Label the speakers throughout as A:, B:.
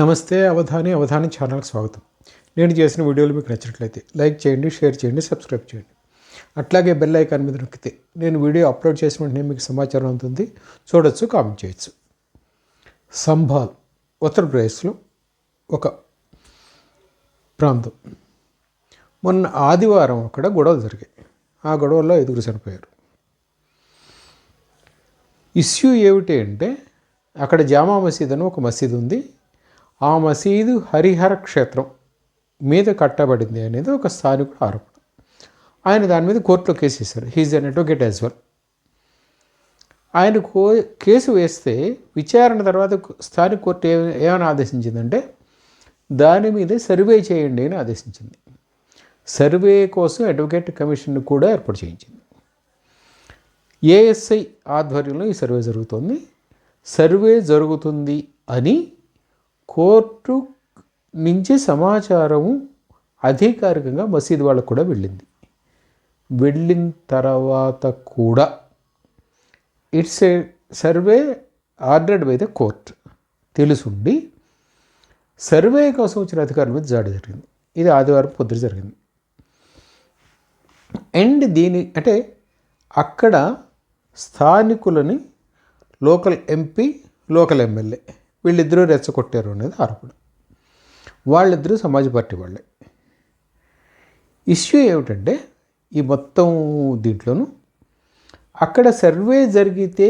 A: నమస్తే అవధాని అవధాని ఛానల్కి స్వాగతం. నేను చేసిన వీడియోలు మీకు నచ్చినట్లయితే లైక్ చేయండి షేర్ చేయండి సబ్స్క్రైబ్ చేయండి. అట్లాగే బెల్ ఐకాన్ మీద నొక్కితే నేను వీడియో అప్లోడ్ చేసిన వెంటనే మీకు సమాచారం అవుతుంది చూడొచ్చు కామెంట్ చేయొచ్చు. సంభాల్ ఉత్తరప్రదేశ్లో ఒక ప్రాంతం. మొన్న ఆదివారం అక్కడ గొడవలు జరిగాయి. ఆ గొడవల్లో ఐదుగురు చనిపోయారు. ఇష్యూ ఏమిటి అంటే అక్కడ జామా మసీద్ అని ఒక మసీద్ ఉంది. ఆ మసీదు హరిహర క్షేత్రం మీద కట్టబడింది అనేది ఒక స్థానికుడు ఆరోపణ. ఆయన దాని మీద కోర్టులో కేసు వేశారు. He's an advocate as well ఆయన కో కేసు వేస్తే విచారణ తర్వాత స్థానిక కోర్టు ఏ ఏమని ఆదేశించిందంటే దాని మీద సర్వే చేయండి అని ఆదేశించింది. సర్వే కోసం అడ్వకేట్ కమిషన్ కూడా ఏర్పాటు చేయించింది. ఏఎస్ఐ ఆధ్వర్యంలో ఈ సర్వే జరుగుతోంది. సర్వే జరుగుతుంది అని కోర్టు నుంచి సమాచారం అధికారికంగా మసీద్ వాళ్ళకు కూడా వెళ్ళింది. వెళ్ళిన తర్వాత కూడా it's a survey ordered by the court తెలుసుండి survey కోసం వచ్చిన అధికారుల మీద జాడి జరిగింది. ఇది ఆదివారం పొద్దున జరిగింది. అండ్ దీని అంటే అక్కడ స్థానికులని లోకల్ ఎంపీ లోకల్ ఎమ్మెల్యే వీళ్ళిద్దరూ రెచ్చగొట్టారు అనేది ఆరోపణ. వాళ్ళిద్దరూ సమాజ్ పార్టీ వాళ్ళే. ఇష్యూ ఏమిటంటే ఈ మొత్తం దీంట్లోనూ అక్కడ సర్వే జరిగితే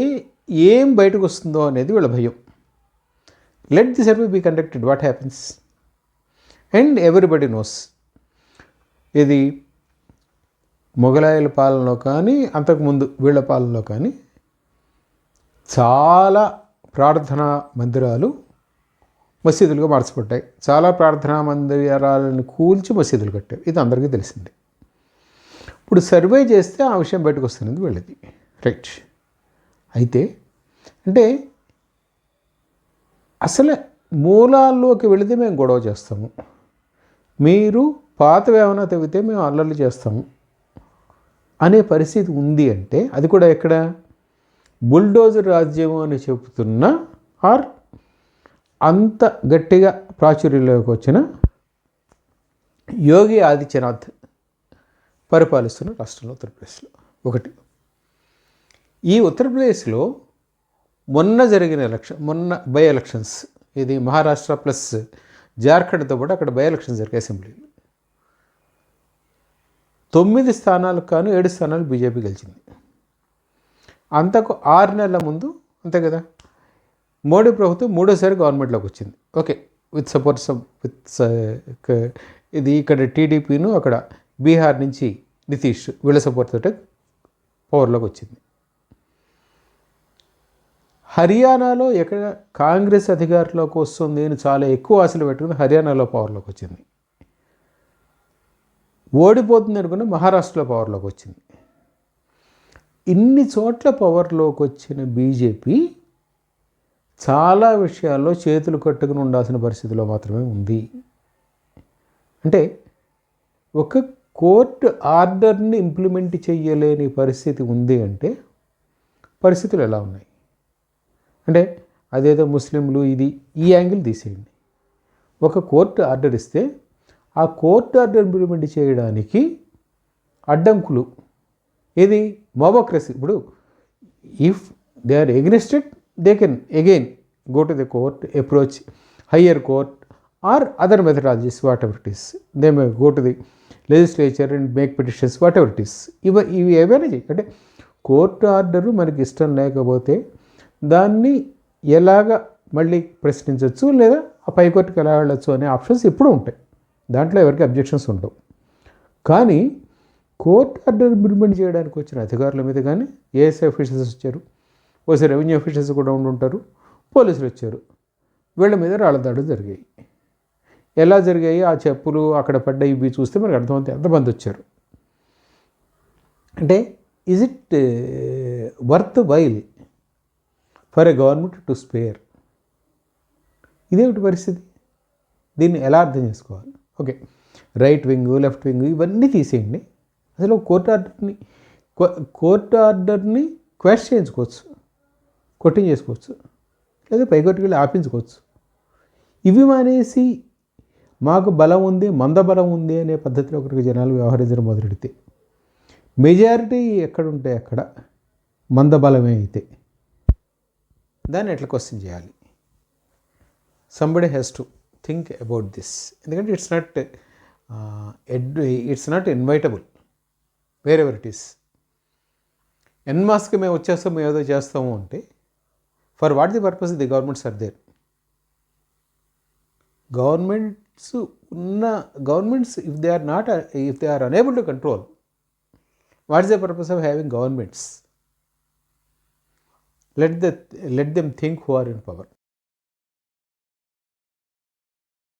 A: ఏం బయటకు వస్తుందో అనేది వీళ్ళ భయం. Let the survey be conducted what happens and everybody knows ఇది మొఘలాయుల పాలనలో కానీ అంతకుముందు వీళ్ళ పాలనలో కానీ చాలా ప్రార్థనా మందిరాలు మసీదులుగా మార్చబడ్డాయి. చాలా ప్రార్థనా మందిరాలను కూల్చి మసీదులు కట్టారు. ఇది అందరికీ తెలిసింది. ఇప్పుడు సర్వే చేస్తే ఆ విషయం బయటకు వస్తున్నది వెళ్ళేది. రైట్. అయితే అంటే అసలు మూలాల్లోకి వెళితే మేము గొడవ చేస్తాము. మీరు పాతవి ఏమైనా తవ్వితే మేము అల్లర్లు చేస్తాము. అనే పరిస్థితి ఉంది అంటే అది కూడా ఎక్కడ? బుల్డోజర్ రాజ్యం అని చెబుతున్న ఆర్ అంత గట్టిగా ప్రాచుర్యంలోకి వచ్చిన యోగి ఆదిత్యనాథ్ పరిపాలిస్తున్న రాష్ట్రంలో ఉత్తరప్రదేశ్లో. ఒకటి. ఈ ఉత్తరప్రదేశ్లో మొన్న జరిగిన ఎలక్షన్ మొన్న బై ఎలక్షన్స్ ఇది మహారాష్ట్ర ప్లస్ జార్ఖండ్తో పాటు అక్కడ బై ఎలక్షన్స్ జరిగాయి అసెంబ్లీలో. తొమ్మిది స్థానాలకు కాను ఏడు స్థానాలు బీజేపీ గెలిచింది. అంతకు ఆరు నెలల ముందు అంతే కదా? మోడీ ప్రభుత్వం మూడోసారి గవర్నమెంట్లోకి వచ్చింది. ఓకే విత్ సపోర్ట్ విత్ ఇది ఇక్కడ టీడీపీను అక్కడ బీహార్ నుంచి నితీష్ వీళ్ళ సపోర్ట్ తోటి పవర్లోకి వచ్చింది. హర్యానాలో ఎక్కడ కాంగ్రెస్ అధికారంలోకి వస్తుంది అని చాలా ఎక్కువ ఆశలు పెట్టుకుని హర్యానాలో పవర్లోకి వచ్చింది. ఓడిపోతుంది అనుకున్న మహారాష్ట్రలో పవర్లోకి వచ్చింది. ఇన్ని చోట్ల పవర్లోకి వచ్చిన బీజేపీ చాలా విషయాల్లో చేతులు కట్టుకుని ఉండాల్సిన పరిస్థితిలో మాత్రమే ఉంది. అంటే ఒక కోర్టు ఆర్డర్ని ఇంప్లిమెంట్ చేయలేని పరిస్థితి ఉంది అంటే పరిస్థితులు ఎలా ఉన్నాయి? అంటే అదేదో ముస్లింలు ఇది ఈ యాంగిల్ తీసేయండి. ఒక కోర్టు ఆర్డర్ ఇస్తే ఆ కోర్టు ఆర్డర్ ఇంప్లిమెంట్ చేయడానికి అడ్డంకులు ఇది మోబోక్రసీ. ఇప్పుడు if they are aggrieved they can again go to the court approach higher court or other methodologies whatever it is they may go to the legislature and make petitions whatever it is ఇవ ఇవి ఏమైనా చేయి అంటే court order మనకి ఇష్టం లేకపోతే దాన్ని ఎలాగ మళ్ళీ ప్రశ్నించవచ్చు లేదా ఆ పై కోర్టుకి ఎలా వెళ్ళచ్చు అనే ఆప్షన్స్ ఎప్పుడూ ఉంటాయి. దాంట్లో ఎవరికి అబ్జెక్షన్స్ ఉండవు. కానీ కోర్టు ఆర్డర్ ఇంప్లిమెంట్ చేయడానికి వచ్చిన అధికారుల మీద కానీ ఏఎస్ఐ ఆఫీసర్స్ వచ్చారు. ఓసీ రెవెన్యూ ఆఫీసర్స్ కూడా ఉండుంటారు పోలీసులు వచ్చారు. వీళ్ళ మీద రాళ్ళ దాడులు జరిగాయి. ఎలా జరిగాయి? ఆ చెప్పులు అక్కడ పడ్డ ఇవి చూస్తే మనకు అర్థమవుతుంది ఎంతమంది వచ్చారు. అంటే is it worth while for a government to spare ఇదేమిటి పరిస్థితి? దీన్ని ఎలా అర్థం చేసుకోవాలి? Okay right wing left wing ఇవన్నీ తీసేయండి. అసలు కోర్టు ఆర్డర్ని కోర్టు ఆర్డర్ని క్వశ్చన్ చేయించుకోవచ్చు. కొట్టింగ్ చేసుకోవచ్చు. లేదా పైకొట్టుకు వెళ్ళి ఆపించుకోవచ్చు. ఇవి మానేసి మాకు బలం ఉంది మంద బలం ఉంది అనే పద్ధతిలో ఒకరికి జనాలు వ్యవహరించడం మొదలెడితే మెజారిటీ ఎక్కడ ఉంటే అక్కడ మంద బలమే అయితే దాన్ని ఎట్లా క్వశ్చన్ చేయాలి? Somebody has to think about this ఎందుకంటే it's not ed it's not inevitable wherever it is. ఎన్మాస్కి మేము వచ్చేస్తాము మేము ఏదో చేస్తాము అంటే for what the purpose the governments are there. Governments ఉన్న governments if they are not if they are unable to control what is the purpose of having governments? Let the let them think who are in power.